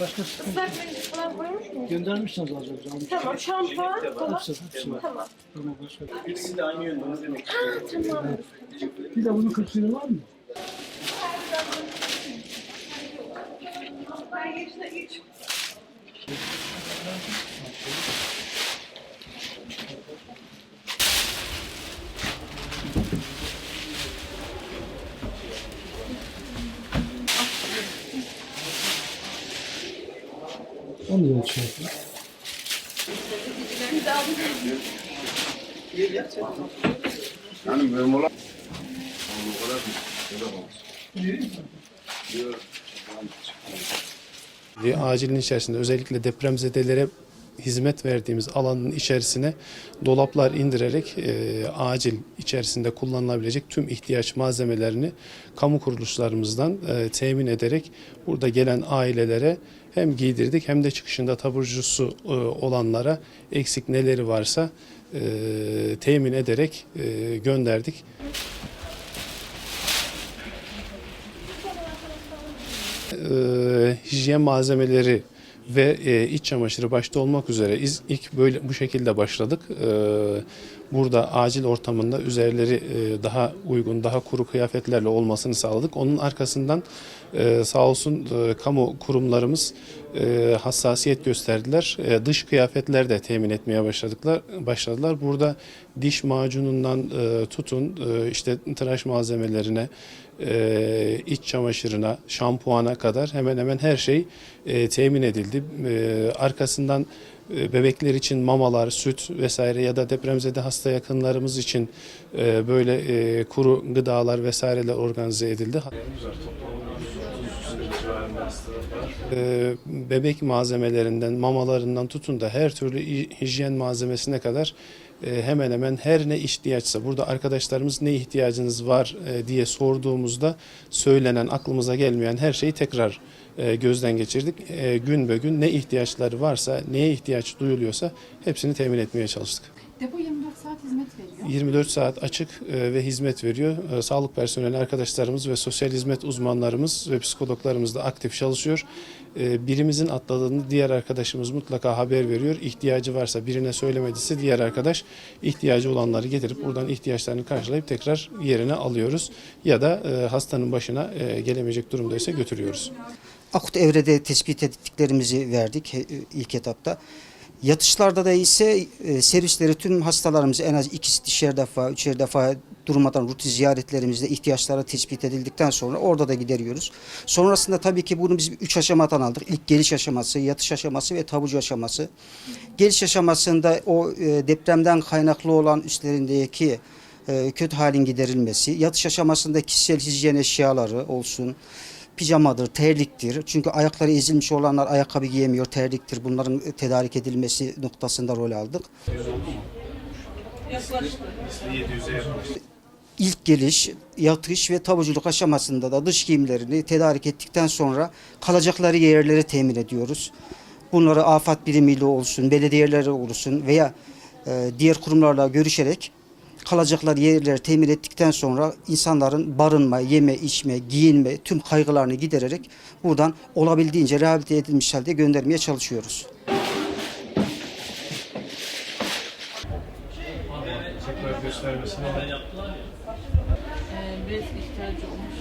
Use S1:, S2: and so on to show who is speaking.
S1: Başka sıkıntı
S2: Islak mendil falan koymuş musun?
S1: göndermişsiniz az önce. Almış.
S2: Tamam, şampuan falan.
S1: Hepsi, hepsi var.
S2: Tamam.
S1: Tamam başka.
S3: İkisi de aynı yönde onu demek
S2: Ha, tamam.
S1: Bir de bunun 40 lira var mı? Onu da şey yapayım.
S4: Yani
S5: acilin içerisinde özellikle depremzedelere hizmet verdiğimiz alanın içerisine dolaplar indirerek e, acil içerisinde kullanılabilecek tüm ihtiyaç malzemelerini kamu kuruluşlarımızdan e, temin ederek burada gelen ailelere hem giydirdik hem de çıkışında taburcusu e, olanlara eksik neleri varsa e, temin ederek e, gönderdik. e, hijyen malzemeleri ve e, iç çamaşırı başta olmak üzere iz- ilk böyle bu şekilde başladık. E, burada acil ortamında üzerleri e, daha uygun, daha kuru kıyafetlerle olmasını sağladık. Onun arkasından e, sağ olsun e, kamu kurumlarımız hassasiyet gösterdiler. Dış kıyafetler de temin etmeye başladıklar başladılar. Burada diş macunundan tutun işte tıraş malzemelerine, iç çamaşırına, şampuana kadar hemen hemen her şey temin edildi. Arkasından bebekler için mamalar, süt vesaire ya da depremzede hasta yakınlarımız için e, böyle e, kuru gıdalar vesaireler organize edildi. E, bebek malzemelerinden, mamalarından tutun da her türlü hi- hijyen malzemesine kadar e, hemen hemen her ne ihtiyaçsa burada arkadaşlarımız ne ihtiyacınız var e, diye sorduğumuzda söylenen aklımıza gelmeyen her şeyi tekrar e, gözden geçirdik. E, Gün be gün ne ihtiyaçları varsa, neye ihtiyaç duyuluyorsa hepsini temin etmeye çalıştık.
S6: Depo 24 saat hizmet veriyor.
S5: 24 saat açık e, ve hizmet veriyor. E, Sağlık personeli arkadaşlarımız ve sosyal hizmet uzmanlarımız ve psikologlarımız da aktif çalışıyor. E, Birimizin atladığını diğer arkadaşımız mutlaka haber veriyor. İhtiyacı varsa birine söylemediyse diğer arkadaş ihtiyacı olanları getirip buradan ihtiyaçlarını karşılayıp tekrar yerine alıyoruz. Ya da e, hastanın başına e, gelemeyecek durumdaysa götürüyoruz.
S7: Akut evrede tespit ettiklerimizi verdik he- ilk etapta. Yatışlarda da ise e, servisleri tüm hastalarımızı en az ikisi dişer defa, üçer defa durmadan rutin ziyaretlerimizde ihtiyaçları tespit edildikten sonra orada da gideriyoruz. Sonrasında tabii ki bunu biz üç aşamadan aldık. İlk geliş aşaması, yatış aşaması ve taburcu aşaması. Geliş aşamasında o e, depremden kaynaklı olan üstlerindeki e, kötü halin giderilmesi, yatış aşamasında kişisel hijyen eşyaları olsun, pijamadır, terliktir. Çünkü ayakları ezilmiş olanlar ayakkabı giyemiyor, terliktir. Bunların tedarik edilmesi noktasında rol aldık. İlk geliş, yatış ve tabuculuk aşamasında da dış giyimlerini tedarik ettikten sonra kalacakları yerleri temin ediyoruz. Bunları afet birimiyle olsun, belediyeleri olsun veya e, diğer kurumlarla görüşerek kalacakları yerleri temin ettikten sonra insanların barınma, yeme, içme, giyinme tüm kaygılarını gidererek buradan olabildiğince rehabilite edilmiş halde göndermeye çalışıyoruz.
S6: Ee, nefes ihtiyacı olmuş.